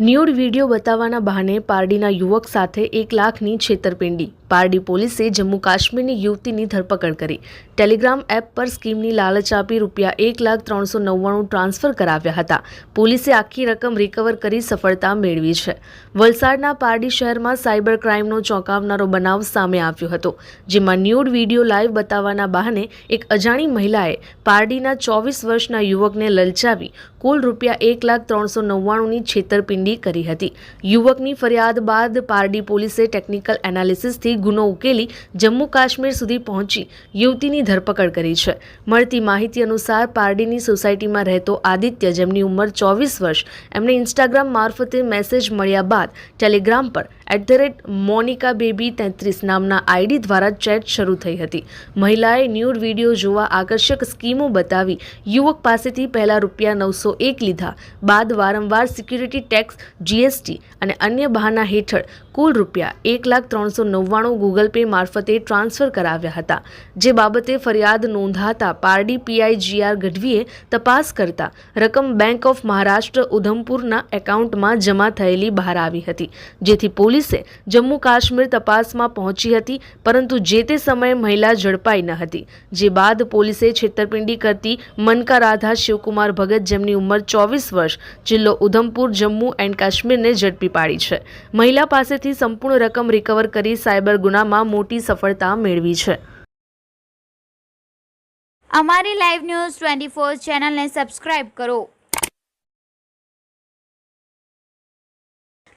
Nude video બતાવવાના બહાને પારડીના યુવક સાથે એક લાખની છેતરપિંડી. પારડી પોલીસે જમ્મુ કાશ્મીરની યુવતીની ધરપકડ કરી. ટેલિગ્રામ એપ પર સ્કીમની લાલચ આપી રૂપિયા એક લાખ ત્રણસો નવ્વાણું ટ્રાન્સફર કરાવ્યા હતા. પોલીસે આખી રકમ રિકવર કરી સફળતા મેળવી છે. વલસાડના પારડી શહેરમાં સાયબર ક્રાઇમનો ચોંકાવનારો બનાવ સામે આવ્યો હતો, જેમાં ન્યૂડ વીડિયો લાઈવ બતાવવાના બહાને એક અજાણી મહિલાએ પારડીના ચોવીસ વર્ષના યુવકને લલચાવી કુલ રૂપિયા એક લાખ ત્રણસો નવ્વાણુંની છેતરપિંડી કરી હતી. યુવકની ફરિયાદ બાદ પારડી પોલીસે ટેકનિકલ એનાલિસિસથી ગુનો ઉકેલી જમ્મુ કાશ્મીર સુધી પહોંચી યુવતીની ધરપકડ કરી છે. મળતી માહિતી અનુસાર પારડીની સોસાયટીમાં રહેતો આદિત્ય, જેમની ઉંમર ચોવીસ વર્ષ એમને ઇન્સ્ટાગ્રામ મારફતે મેસેજ મળ્યા બાદ ટેલિગ્રામ પર at the rate Monica baby તેત્રીસ નામના આઈડી દ્વારા ચેટ શરૂ થઈ હતી. મહિલાએ ન્યૂડ વીડિયો જોવા આકર્ષક સ્કીમો બતાવી. યુવક પાસેથી પહેલા રૂપિયા નવસો એક લીધા. બાદ વારંવાર સિક્યુરિટી ટેક્સ જીએસટી અને અન્ય બહાના હેઠળ કુલ રૂપિયા એક લાખ ત્રણસો નવ્વાણું ગૂગલ પે મારફતે ટ્રાન્સફર કરાવ્યા હતા. જે બાબતે ફરિયાદ નોંધાતા પારડી પીઆઈ ગઢવીએ તપાસ કરતા રકમ બેંક ઓફ મહારાષ્ટ્ર ઉધમપુરના એકાઉન્ટમાં જમા થયેલી બહાર આવી હતી. જેથી પોલીસે જમ્મુ કાશ્મીર તપાસમાં પહોંચી હતી, પરંતુ જે તે સમયે મહિલા ઝડપાઈ ન હતી. જે બાદ પોલીસે છેતરપિંડી કરતી મનકા રાધા, શિવકુમાર ભગત જેમની ઉંમર ચોવીસ વર્ષ, જિલ્લો ઉધમપુર, જમ્મુ એન્ડ કાશ્મીરને ઝડપી પાડી છે. મહિલા પાસેથી સંપૂર્ણ રકમ રિકવર કરી સાયબર ગુનામાં મોટી સફળતા મેળવી છે. અમારી લાઈવ ન્યૂઝ ટ્વેન્ટી ફોર ચેનલને સબસ્ક્રાઇબ કરો.